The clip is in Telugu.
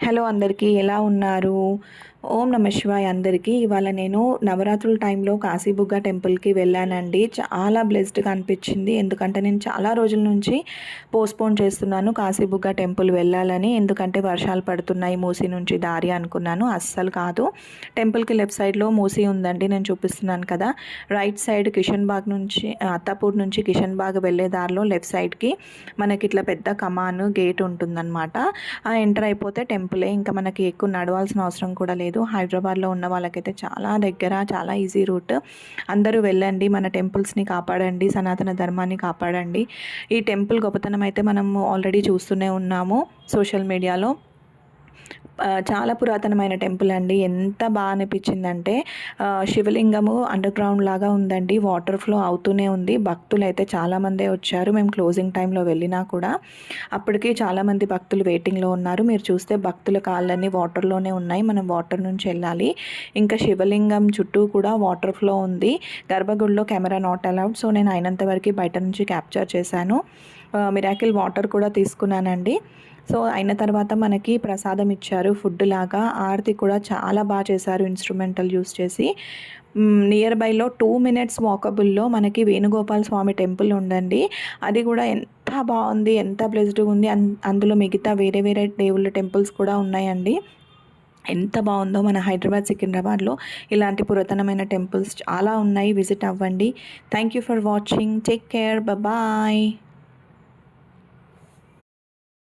హలో అందరికీ ఎలా ఉన్నారు? ఓం నమ శివాయ్ అందరికీ. ఇవాళ నేను నవరాత్రుల టైంలో కాశీబుగ్గ టెంపుల్కి వెళ్ళానండి. చాలా బ్లెస్డ్గా అనిపించింది. ఎందుకంటే నేను చాలా రోజుల నుంచి పోస్ట్పోన్ చేస్తున్నాను కాశీబుగ్గ టెంపుల్ వెళ్ళాలని. ఎందుకంటే వర్షాలు పడుతున్నాయి మూసీ నుంచి దారి అనుకున్నాను. అస్సలు కాదు. టెంపుల్కి లెఫ్ట్ సైడ్లో మూసీ ఉందండి నేను చూపిస్తున్నాను కదా. రైట్ సైడ్ కిషన్ బాగ్ నుంచి అత్తాపూర్ నుంచి కిషన్ బాగ్ వెళ్ళే దారిలో లెఫ్ట్ సైడ్కి మనకి ఇట్లా పెద్ద కమాన్ గేట్ ఉంటుందన్నమాట. ఆ ఎంటర్ అయిపోతే టెంపులే. ఇంకా మనకి ఎక్కువ నడవాల్సిన అవసరం కూడా లేదు. హైదరాబాద్లో ఉన్న వాళ్ళకైతే చాలా దగ్గర చాలా ఈజీ రూట్. అందరూ వెళ్ళండి మన టెంపుల్స్ని కాపాడండి సనాతన ధర్మాన్ని కాపాడండి. ఈ టెంపుల్ గొప్పతనం అయితే మనం ఆల్రెడీ చూస్తూనే ఉన్నాము సోషల్ మీడియాలో. చాలా పురాతనమైన టెంపుల్ అండి. ఎంత బాగా అనిపించిందంటే శివలింగము అండర్ గ్రౌండ్ లాగా ఉందండి. వాటర్ ఫ్లో అవుతూనే ఉంది. భక్తులు అయితే చాలామందే వచ్చారు. మేము క్లోజింగ్ టైంలో వెళ్ళినా కూడా అప్పటికి చాలామంది భక్తులు వెయిటింగ్లో ఉన్నారు. మీరు చూస్తే భక్తుల కాళ్ళన్నీ వాటర్లోనే ఉన్నాయి. మనం వాటర్ నుంచి వెళ్ళాలి. ఇంకా శివలింగం చుట్టూ కూడా వాటర్ ఫ్లో ఉంది. గర్భగుడిలో కెమెరా నాట్ అలౌడ్ సో నేను అయినంత వరకు బయట నుంచి క్యాప్చర్ చేశాను. మిరాకిల్ వాటర్ కూడా తీసుకున్నానండి. సో అయిన తర్వాత మనకి ప్రసాదం ఇచ్చారు. ఫుడ్ లాగా ఆరతి కూడా చాలా బాగా చేశారు ఇన్స్ట్రుమెంటల్ యూస్ చేసి. నియర్ బైలో టూ మినిట్స్ వాకబుల్లో మనకి వేణుగోపాల స్వామి టెంపుల్ ఉండండి అది కూడా ఎంత బాగుంది ఎంత బ్లెస్డ్గా ఉంది. అందులో మిగతా వేరే వేరే దేవుళ్ళ టెంపుల్స్ కూడా ఉన్నాయండి. ఎంత బాగుందో మన హైదరాబాద్ సికింద్రాబాద్లో ఇలాంటి పురాతనమైన టెంపుల్స్ చాలా ఉన్నాయి. విజిట్ అవ్వండి. Thank you for watching. Take care. Bye